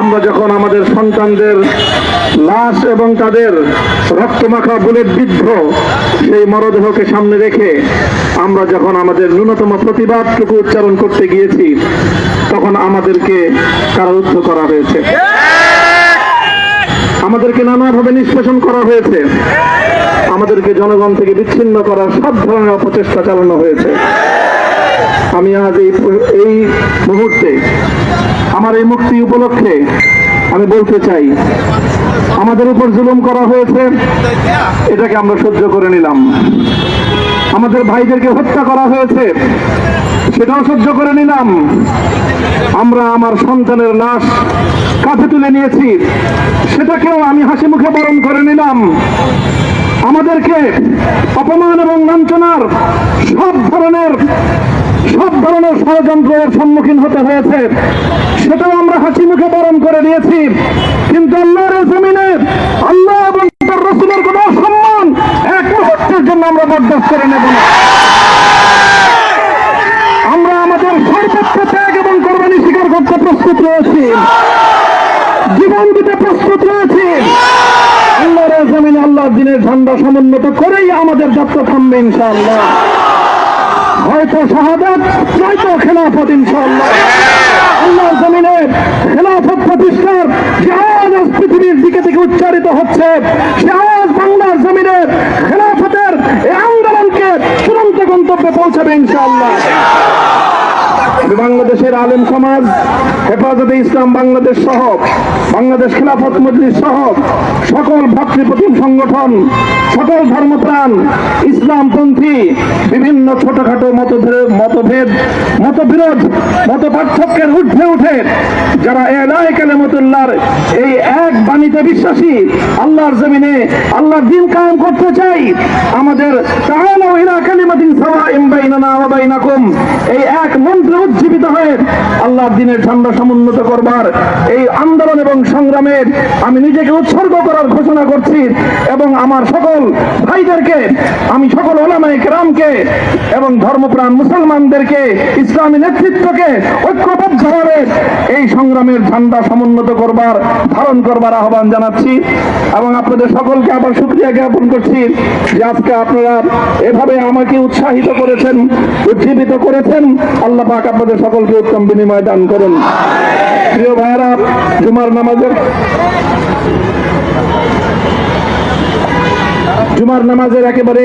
আমরা যখন আমাদের সন্তানদের লাশ এবং তাদের রক্তমাখা বুলেট বিদ্ধ সেই মরদেহকে সামনে রেখে আমরা যখন আমাদের ন্যূনতম প্রতিবাদটুকু উচ্চারণ করতে গিয়েছি, তখন আমাদেরকে কারারুদ্ধ করা হয়েছে। আমাদেরকে নানাভাবে নিষ্পেষণ করা হয়েছে। আমাদেরকে জনগণ থেকে বিচ্ছিন্ন করার সব ধরনের অপচেষ্টা চালানো হয়েছে। আমি আজ এই এই মুহূর্তে, আমার এই মুক্তি উপলক্ষে আমি বলতে চাই, আমাদের উপর জুলুম করা হয়েছে, এটাকে আমরা সহ্য করে নিলাম। আমাদের ভাইদেরকে হত্যা করা হয়েছে, সেটাও সহ্য করে নিলাম। আমরা আমার সন্তানের লাশ কাঁধে তুলে নিয়েছি, সেটাকেও আমি হাসি মুখে বরণ করে নিলাম। আমাদেরকে অপমান এবং লাঞ্ছনার সব ধরনের সব ধরনের ষড়যন্ত্রের সম্মুখীন হতে হয়েছে। সেটাও আমরা হাসি মুখে বরণ করে নিয়েছি কিন্তু আল্লাহর জমিনে আল্লাহ এবং তার রসুলের কোন সম্মান এক মুহূর্তের জন্য আমরা বরদাস্ত করে নেব না আমরা আমাদের সর্বোচ্চ ত্যাগ এবং কোরবানি স্বীকার করতে প্রস্তুত রয়েছি জীবন দিতে প্রস্তুত রয়েছি আল্লাহর এই জমিনে আল্লাহ দিনের ঝান্ডা সমুন্নত করেই আমাদের যাত্রা থামবে ইনশাআল্লাহ। হয়তো শাহাদাত নয়তো খেলাফত ইনশাআল্লাহ। আল্লাহর জমিনে খেলাফত প্রতিষ্ঠার যে আওয়াজ আজ পৃথিবীর দিকে থেকে উচ্চারিত হচ্ছে। সে আওয়াজ বাংলার জমিনে খেলাফতের এই আন্দোলনকে চূড়ান্ত গন্তব্যে পৌঁছাবে ইনশাআল্লাহ। বাংলাদেশের আলেম সমাজ, হেফাজতে ইসলাম বাংলাদেশ সহ, বাংলাদেশ খেলাফত মজলিস সহ, সকল ভাতৃপ্রতিম সংগঠন, সকল ধর্মপ্রাণ, ইসলামপন্থী, বিভিন্ন ছোটখাটো মতভেদ মতভেদ, মতবিরোধ মত পার্থক্যের উঠে উঠে যারা এলাই কালেমতুল্লাহর এই এক বাণীতে বিশ্বাসী, আল্লাহর জমিনে আল্লাহর দিন কায়েম করতে চাই, আমাদের ধর্মপ্রাণ মুসলমানদেরকে, ইসলামী নেতৃত্বকে এই সংগ্রামের ঝান্ডা সমুন্নত করবার, ধারণ করবার আহ্বান জানাচ্ছি এবং আপনাদের সকলকে আবার শুক্রিয়া জ্ঞাপন করছি যে আজকে আপনারা এভাবে আমাকে উৎসাহিত করেছেন, উজ্জীবিত করেছেন। আল্লাহ পাক আপনাদের সকলকে উত্তম বিনিময় দান করুন। প্রিয় ভাইয়েরা, জুমার নামাজের জুমার নামাজের একেবারে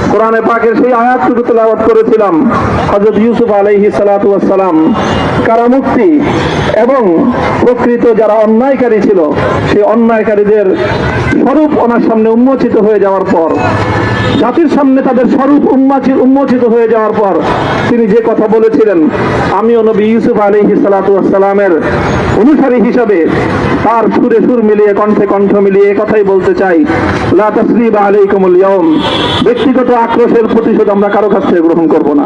কোরআনে পাকের সেই আয়াতটুকু তেলাওয়াত করেছিলাম হজরত ইউসুফ আলহি সালাতাম কারামুক্তি এবং প্রকৃত যারা অন্যায়কারী ছিল, সেই অন্যায়কারীদের স্বরূপ ওনার সামনে উন্মোচিত হয়ে যাওয়ার পর জাতির সামনে তাদের স্বরূপ উন্মোচিত উন্মোচিত হয়ে যাওয়ার পর তিনি যে কথা বলেছিলেন, আমিও নবী ইউসুফ আলী সালাতামের অনুসারী হিসাবে তার সুরে সুর মিলিয়ে, কণ্ঠে কণ্ঠ মিলিয়ে কথাই বলতে চাই। লা বা আলী ইয়াউম। ব্যক্তিগত আক্রোশের প্রতিশোধ আমরা কারও কাছ থেকে গ্রহণ করব না।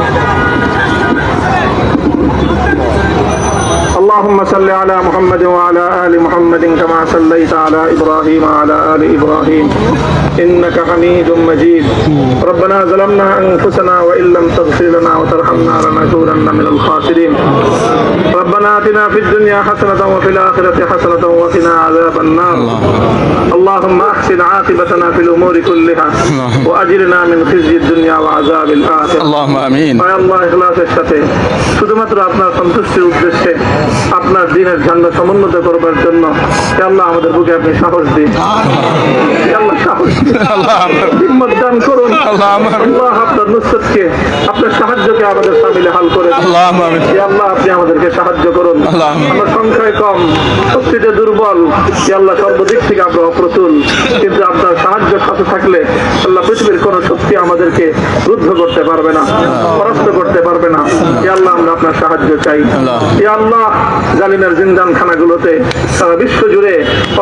اللهم صل على محمد وعلى ال محمد كما صليت على ابراهيم وعلى ال ابراهيم انك حميد مجيد ربنا ظلمنا انفسنا وان لم تغفر لنا وترحمنا لنكونن من الخاسرين ربنا اتنا في الدنيا حسنه وفي الاخره حسنه وقنا عذاب النار اللهم احسن عاقبتنا في الامور كلها واجرنا من خزي الدنيا وعذاب الاخره اللهم امين আয় আল্লাহ ইখলাসের সাথে শুধুমাত্র আপনার সন্তুষ্টির উদ্দেশ্যে আপনার দিনের ঝান্ডা সমুন্নত করবার জন্য আল্লাহ আমাদের বুকে আপনি সাহস দিন। আল্লাহ সাহস দান। করুন। আল্লাহ আপনার নুসরতকে আপনার সাহায্যকে আমাদের সামিলে হাল করে আল্লাহ আপনি আমাদেরকে সাহায্য করুন। আল্লাহ আমরা সংখ্যায় কম শক্তিতে দুর্বল। আল্লাহ সর্বদিক থেকে আমরা অপ্রতুল। কিন্তু আপনার সাহায্য সাথে থাকলে আল্লাহ পৃথিবীর কোন শক্তি আমাদেরকে রুদ্ধ করতে পারবে না পরাস্ত করতে পারবে না। আল্লাহ আমরা আপনার সাহায্য চাই। আল্লাহ জালিমের জিন্দান খানাগুলোতে সারা বিশ্ব জুড়ে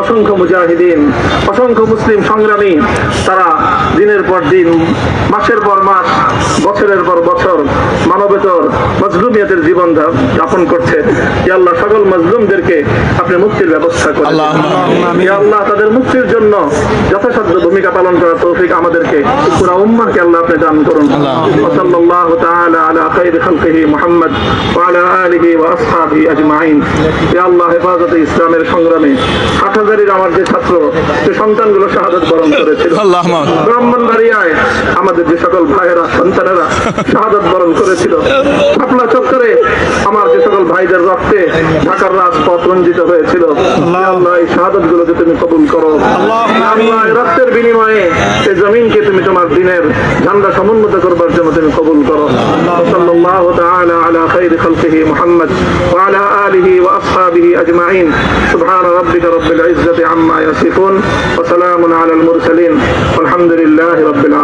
অসংখ্য মুজাহিদিন অসংখ্য মুসলিম সংগ্রামী তারা দিনের পর দিন মাসের পর মাস বছরের পর বছর মানবেতর মজলুমিয়াদের জীবন যাপন করছে। আল্লাহ সকল মজলুমদেরকে আপনি মুক্তির ব্যবস্থা করেন। আল্লাহ তাদের মুক্তির জন্য যথাসাধ্য ভূমিকা পালন করার তৌফিক আমাদেরকে পুরা উম্মাকে আল্লাহ আপনি দান করুন। সাল্লাল্লাহু তাআলা আলা খালকিহি মুহাম্মদ ওয়া আলা আলিহি ওয়া আসহাবিহি আজমাইন। ইয়া আল্লাহ হেফাজতে ইসলামের সংগ্রামে হাটহাজারির আমার যে ছাত্র সে সন্তানগুলো শাহাদাত বরণ করেছিল। আমাদের যে সকল ভাইয়েরা সন্তানেরা শাহাদত বরণ করেছিল শাপলা চত্বরে আমার যে সকল ভাইদের রক্তে ঢাকার রাজপথ রঞ্জিত হয়েছিল হে আল্লাহ এই শাহাদত গুলোকে তুমি কবুল করো আল্লাহ এই রক্তের বিনিময়ে এই জমিনকে তুমি তোমার দিনের ঝান্ডা সমুন্নত করবার জন্য তুমি কবুল করো সাল্লাল্লাহু তাআলা আলা খাইরি খালকিহি মুহাম্মদ ওয়া আলা আলিহি ওয়া আসহাবিহি আজমাইন সুবহান রাব্বিকা রাব্বিল ইজ্জাতি আম্মা ইয়াসিফুন ওয়া সালামুন আলাল মুরসালিন والحمد لله رب العالمين